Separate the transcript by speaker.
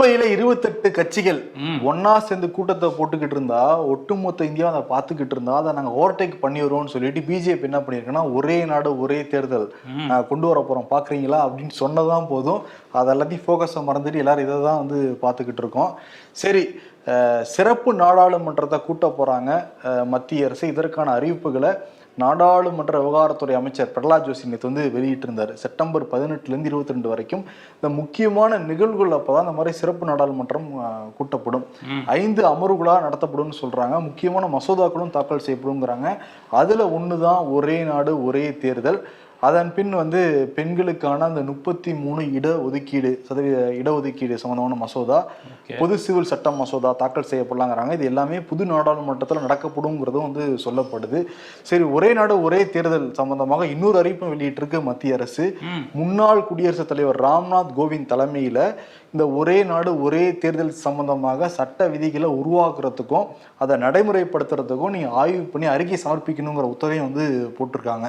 Speaker 1: மும்பையில இருபத்தெட்டு கட்சிகள் ஒன்னா சேர்ந்து கூட்டத்தை போட்டுக்கிட்டு இருந்தா ஒட்டுமொத்த இந்தியா அதை பார்த்துக்கிட்டு இருந்தா அதை நாங்க ஓவர்டேக் பண்ணி வருவோம்னு சொல்லிட்டு பிஜேபி என்ன பண்ணிருக்குன்னா ஒரே நாடு ஒரே தேர்தல் கொண்டு வர போறோம். பாக்குறீங்களா அப்படின்னு சொன்னதான் போதும். அது எல்லாத்தையும் ஃபோக்கஸை மறந்துட்டு எல்லாரும் இதை தான் வந்து பார்த்துக்கிட்டு இருக்கோம். சரி சிறப்பு நாடாளுமன்றத்தை கூட்ட போறாங்க அஹ், மத்திய அரசு. இதற்கான அறிவிப்புகளை நாடாளுமன்ற விவகாரத்துறை அமைச்சர் பிரகலாத் ஜோஷி நேற்று வந்து வெளியிட்டிருந்தார். செப்டம்பர் பதினெட்டுலேருந்து இருபத்தி ரெண்டு வரைக்கும் இந்த முக்கியமான நிகழ்வுகள் அப்பதான் இந்த மாதிரி சிறப்பு நாடாளுமன்றம் கூட்டப்படும். ஐந்து அமர்வுகளா நடத்தப்படும்னு சொல்றாங்க. முக்கியமான மசோதாக்களும் தாக்கல் செய்யப்படுங்கிறாங்க அதுல ஒண்ணுதான் ஒரே நாடு ஒரே தேர்தல். அதன் பின் வந்து பெண்களுக்கான அந்த முப்பத்தி மூணு இட ஒதுக்கீடு சதவீத இடஒதுக்கீடு சம்பந்தமான மசோதா பொது சிவில் சட்டம் மசோதா தாக்கல் செய்யப்படலாங்கிறாங்க. இது எல்லாமே புது நாடாளுமன்றத்தில் நடக்கப்படுங்கிறதும் வந்து சொல்லப்படுது. சரி ஒரே நாடு ஒரே தேர்தல் சம்பந்தமாக இன்னொரு அறிவிப்பும் வெளியிட்டிருக்கு மத்திய அரசு. முன்னாள் குடியரசுத் தலைவர் ராம்நாத் கோவிந்த் தலைமையில இந்த ஒரே நாடு ஒரே தேர்தல் சம்பந்தமாக சட்ட விதிகளை உருவாக்குறதுக்கும் அதை நடைமுறைப்படுத்துறதுக்கும் நீங்க ஆய்வு பண்ணி அறிக்கை சமர்ப்பிக்கணுங்கிற உத்தரவையும் வந்து போட்டிருக்காங்க.